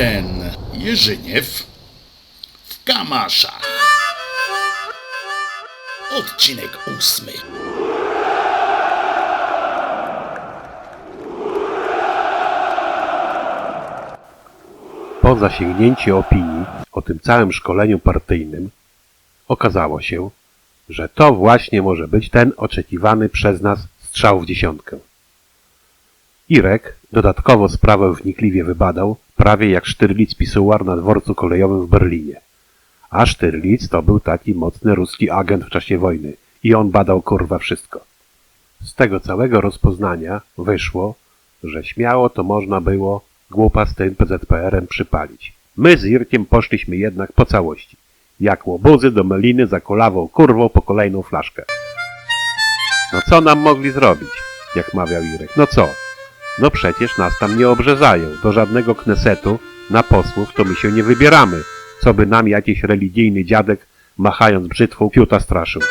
Kapitan Jerzyniew w Kamaszach. Odcinek ósmy. Po zasięgnięciu opinii o tym całym szkoleniu partyjnym okazało się, że to właśnie może być ten oczekiwany przez nas strzał w dziesiątkę. Irek dodatkowo sprawę wnikliwie wybadał, prawie jak Sztyrlic pisuar na dworcu kolejowym w Berlinie. A Sztyrlic to był taki mocny ruski agent w czasie wojny i on badał kurwa wszystko. Z tego całego rozpoznania wyszło, że śmiało to można było głupa z tym PZPR-em przypalić. My z Irkiem poszliśmy jednak po całości. Jak łobuzy do meliny za kulawą kurwą po kolejną flaszkę. No co nam mogli zrobić? Jak mawiał Irek. No co? No przecież nas tam nie obrzezają. Do żadnego knesetu na posłów to my się nie wybieramy. Co by nam jakiś religijny dziadek machając brzytwą fiuta straszył.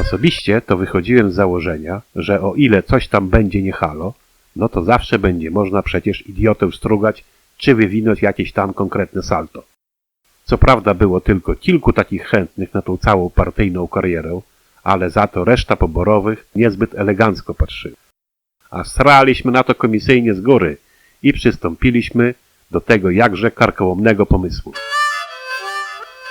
Osobiście to wychodziłem z założenia, że o ile coś tam będzie nie halo, no to zawsze będzie można przecież idiotę strugać, czy wywinąć jakieś tam konkretne salto. Co prawda było tylko kilku takich chętnych na tą całą partyjną karierę, ale za to reszta poborowych niezbyt elegancko patrzyła. A sraliśmy na to komisyjnie z góry i przystąpiliśmy do tego jakże karkołomnego pomysłu.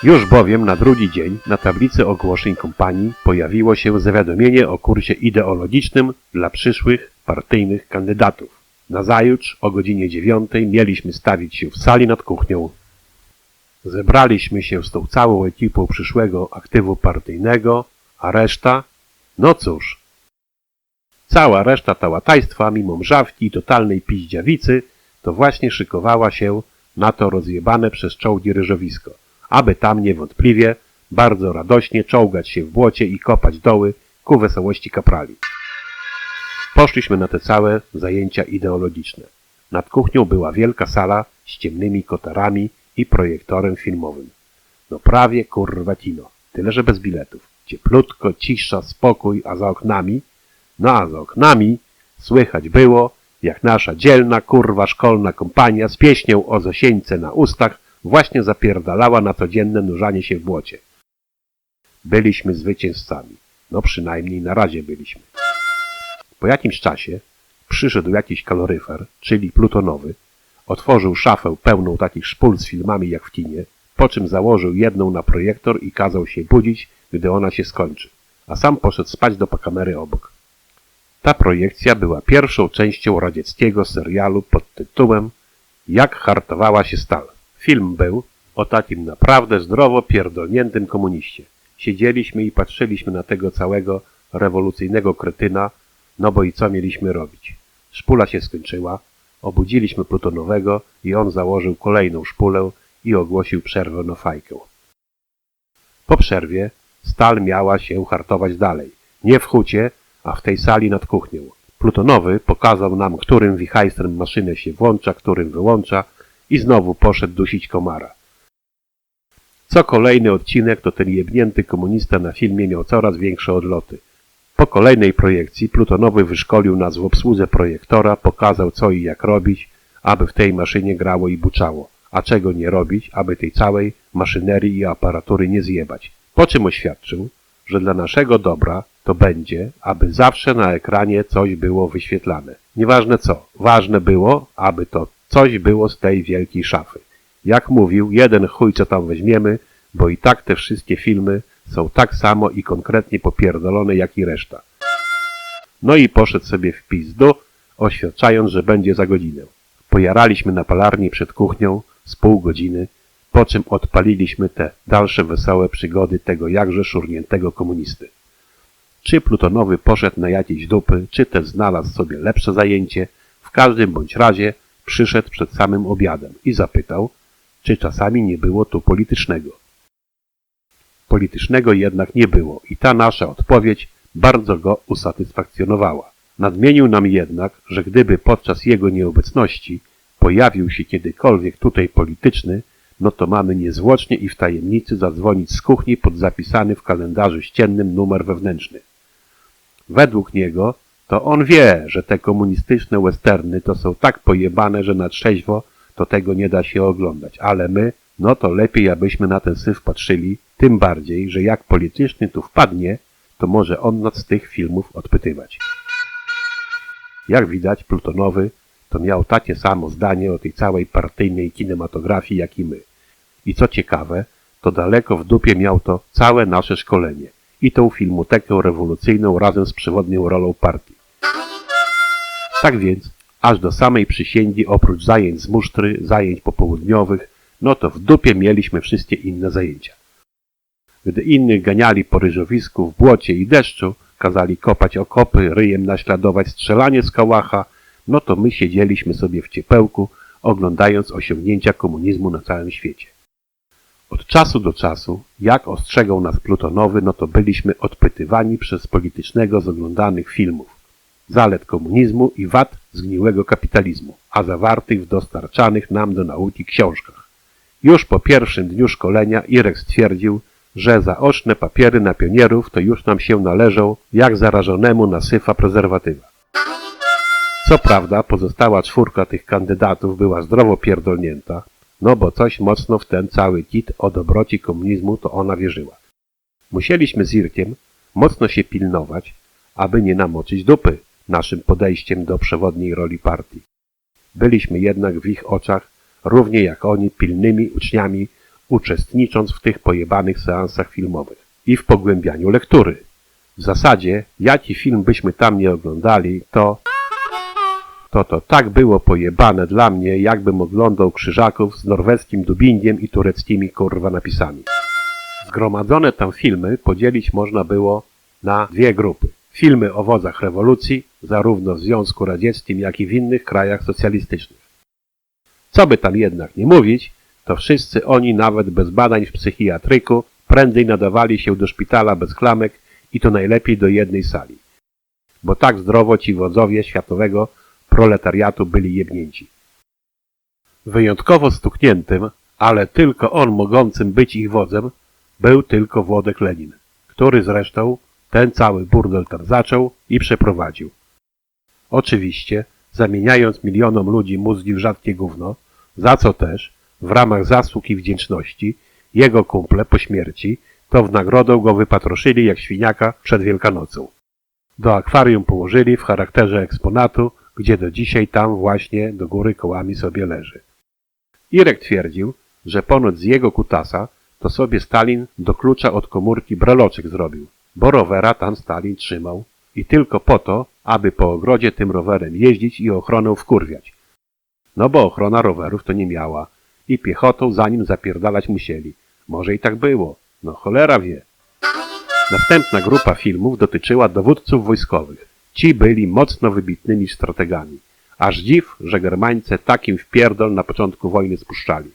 Już bowiem na drugi dzień na tablicy ogłoszeń kompanii pojawiło się zawiadomienie o kursie ideologiczną dla przyszłych partyjnych kandydatów. Nazajutrz o godzinie dziewiątej mieliśmy stawić się w sali nad kuchnią. Zebraliśmy się z tą całą ekipą przyszłego aktywu partyjnego, a reszta? No cóż, cała reszta tałatajstwa, mimo mrzawki i totalnej piździawicy, to właśnie szykowała się na to rozjebane przez czołgi ryżowisko, aby tam niewątpliwie bardzo radośnie czołgać się w błocie i kopać doły ku wesołości kaprali. Poszliśmy na te całe zajęcia ideologiczne. Nad kuchnią była wielka sala z ciemnymi kotarami i projektorem filmowym. No prawie kurwa kino, tyle że bez biletów. Cieplutko, cisza, spokój, a za oknami, no za oknami słychać było, jak nasza dzielna kurwa szkolna kompania z pieśnią o Zosieńce na ustach właśnie zapierdalała na codzienne nurzanie się w błocie. Byliśmy zwycięzcami. No przynajmniej na razie byliśmy. Po jakimś czasie przyszedł jakiś kaloryfer, czyli plutonowy, otworzył szafę pełną takich szpul z filmami jak w kinie, po czym założył jedną na projektor i kazał się budzić, gdy ona się skończy, a sam poszedł spać do kamery obok. Ta projekcja była pierwszą częścią radzieckiego serialu pod tytułem Jak hartowała się stal. Film był o takim naprawdę zdrowo pierdolniętym komuniście. Siedzieliśmy i patrzyliśmy na tego całego rewolucyjnego kretyna, no bo i co mieliśmy robić? Szpula się skończyła, obudziliśmy plutonowego i on założył kolejną szpulę i ogłosił przerwę na fajkę. Po przerwie stal miała się hartować dalej. Nie w hucie, a w tej sali nad kuchnią. Plutonowy pokazał nam, którym wichajstrem maszynę się włącza, którym wyłącza i znowu poszedł dusić komara. Co kolejny odcinek, to ten jebnięty komunista na filmie miał coraz większe odloty. Po kolejnej projekcji Plutonowy wyszkolił nas w obsłudze projektora, pokazał co i jak robić, aby w tej maszynie grało i buczało, a czego nie robić, aby tej całej maszynerii i aparatury nie zjebać. Po czym oświadczył, że dla naszego dobra to będzie, aby zawsze na ekranie coś było wyświetlane. Nieważne co, ważne było, aby to coś było z tej wielkiej szafy. Jak mówił, jeden chuj co tam weźmiemy, bo i tak te wszystkie filmy są tak samo i konkretnie popierdolone jak i reszta. No i poszedł sobie w pizdu, oświadczając, że będzie za godzinę. Pojaraliśmy na palarni przed kuchnią z pół godziny, po czym odpaliliśmy te dalsze wesołe przygody tego jakże szurniętego komunisty. Czy Plutonowy poszedł na jakieś dupy, czy też znalazł sobie lepsze zajęcie, w każdym bądź razie przyszedł przed samym obiadem i zapytał, czy czasami nie było tu politycznego. Politycznego jednak nie było i ta nasza odpowiedź bardzo go usatysfakcjonowała. Nadmienił nam jednak, że gdyby podczas jego nieobecności pojawił się kiedykolwiek tutaj polityczny, no to mamy niezwłocznie i w tajemnicy zadzwonić z kuchni pod zapisany w kalendarzu ściennym numer wewnętrzny. Według niego to on wie, że te komunistyczne westerny to są tak pojebane, że na trzeźwo to tego nie da się oglądać, ale my, no to lepiej abyśmy na ten syf patrzyli, tym bardziej, że jak polityczny tu wpadnie, to może on nas z tych filmów odpytywać. Jak widać, Plutonowy to miał takie samo zdanie o tej całej partyjnej kinematografii jak i my. I co ciekawe, to daleko w dupie miał to całe nasze szkolenie i tą filmotekę rewolucyjną razem z przewodnią rolą partii. Tak więc, aż do samej przysięgi oprócz zajęć z musztry, zajęć popołudniowych, no to w dupie mieliśmy wszystkie inne zajęcia. Gdy innych ganiali po ryżowisku w błocie i deszczu, kazali kopać okopy, ryjem naśladować strzelanie z kałacha, no to my siedzieliśmy sobie w ciepełku, oglądając osiągnięcia komunizmu na całym świecie. Od czasu do czasu, jak ostrzegał nas Plutonowy, no to byliśmy odpytywani przez politycznego z oglądanych filmów, zalet komunizmu i wad zgniłego kapitalizmu, a zawartych w dostarczanych nam do nauki książkach. Już po pierwszym dniu szkolenia Irek stwierdził, że zaoczne papiery na pionierów to już nam się należą jak zarażonemu na syfa prezerwatywa. Co prawda pozostała czwórka tych kandydatów była zdrowo pierdolnięta, no bo coś mocno w ten cały kit o dobroci komunizmu to ona wierzyła. Musieliśmy z Irkiem mocno się pilnować, aby nie namoczyć dupy naszym podejściem do przewodniej roli partii. Byliśmy jednak w ich oczach równie jak oni pilnymi uczniami, uczestnicząc w tych pojebanych seansach filmowych i w pogłębianiu lektury. W zasadzie, jaki film byśmy tam nie oglądali, to to to tak było pojebane dla mnie, jakbym oglądał krzyżaków z norweskim dubbingiem i tureckimi kurwa napisami. Zgromadzone tam filmy podzielić można było na dwie grupy. Filmy o wozach rewolucji, zarówno w Związku Radzieckim, jak i w innych krajach socjalistycznych. Co by tam jednak nie mówić, to wszyscy oni nawet bez badań w psychiatryku prędzej nadawali się do szpitala bez klamek i to najlepiej do jednej sali. Bo tak zdrowo ci wodzowie światowego proletariatu byli jebnięci. Wyjątkowo stukniętym, ale tylko on mogącym być ich wodzem, był tylko Włodek Lenin, który zresztą ten cały burdel tam zaczął i przeprowadził. Oczywiście, zamieniając milionom ludzi mózgi w rzadkie gówno, za co też, w ramach zasług i wdzięczności, jego kumple po śmierci, to w nagrodę go wypatroszyli jak świniaka przed Wielkanocą. Do akwarium położyli w charakterze eksponatu, gdzie do dzisiaj tam właśnie do góry kołami sobie leży. Irek twierdził, że ponoć z jego kutasa to sobie Stalin do klucza od komórki breloczek zrobił, bo rowera tam Stalin trzymał i tylko po to, aby po ogrodzie tym rowerem jeździć i ochronę wkurwiać. No bo ochrona rowerów to nie miała i piechotą za nim zapierdalać musieli. Może i tak było, no cholera wie. Następna grupa filmów dotyczyła dowódców wojskowych. Ci byli mocno wybitnymi strategami. Aż dziw, że Germańce takim wpierdol na początku wojny spuszczali.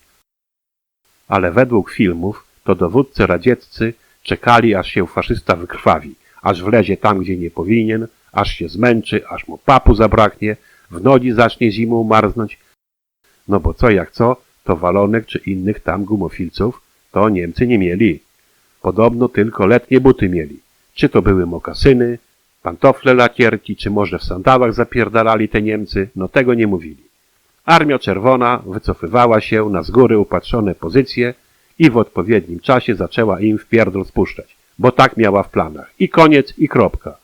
Ale według filmów to dowódcy radzieccy czekali aż się faszysta wykrwawi, aż wlezie tam gdzie nie powinien, aż się zmęczy, aż mu papu zabraknie, w nogi zacznie zimą marznąć. No bo co jak co, to walonek czy innych tam gumofilców to Niemcy nie mieli. Podobno tylko letnie buty mieli. Czy to były mokasyny, pantofle lakierki, czy może w sandałach zapierdalali te Niemcy, no tego nie mówili. Armia Czerwona wycofywała się na z góry upatrzone pozycje i w odpowiednim czasie zaczęła im w pierdol spuszczać, bo tak miała w planach. I koniec, i kropka.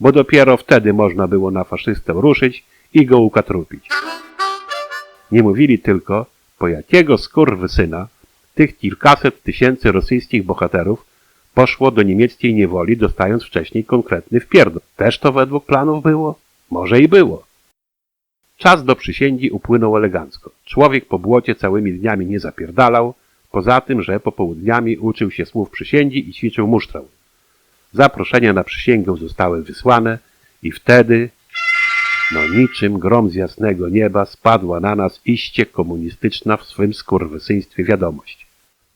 Bo dopiero wtedy można było na faszystę ruszyć i go ukatrupić. Nie mówili tylko, po jakiego skurwysyna tych kilkaset tysięcy rosyjskich bohaterów poszło do niemieckiej niewoli, dostając wcześniej konkretny wpierdol. Też to według planów było? Może i było. Czas do przysięgi upłynął elegancko. Człowiek po błocie całymi dniami nie zapierdalał, poza tym, że popołudniami uczył się słów przysięgi i ćwiczył musztrę. Zaproszenia na przysięgę zostały wysłane i wtedy, no niczym grom z jasnego nieba spadła na nas iście komunistyczna w swym skurwysyństwie wiadomość.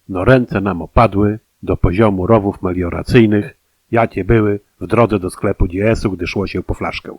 No ręce nam opadły do poziomu rowów melioracyjnych, jakie były w drodze do sklepu DS-u, gdy szło się po flaszkę.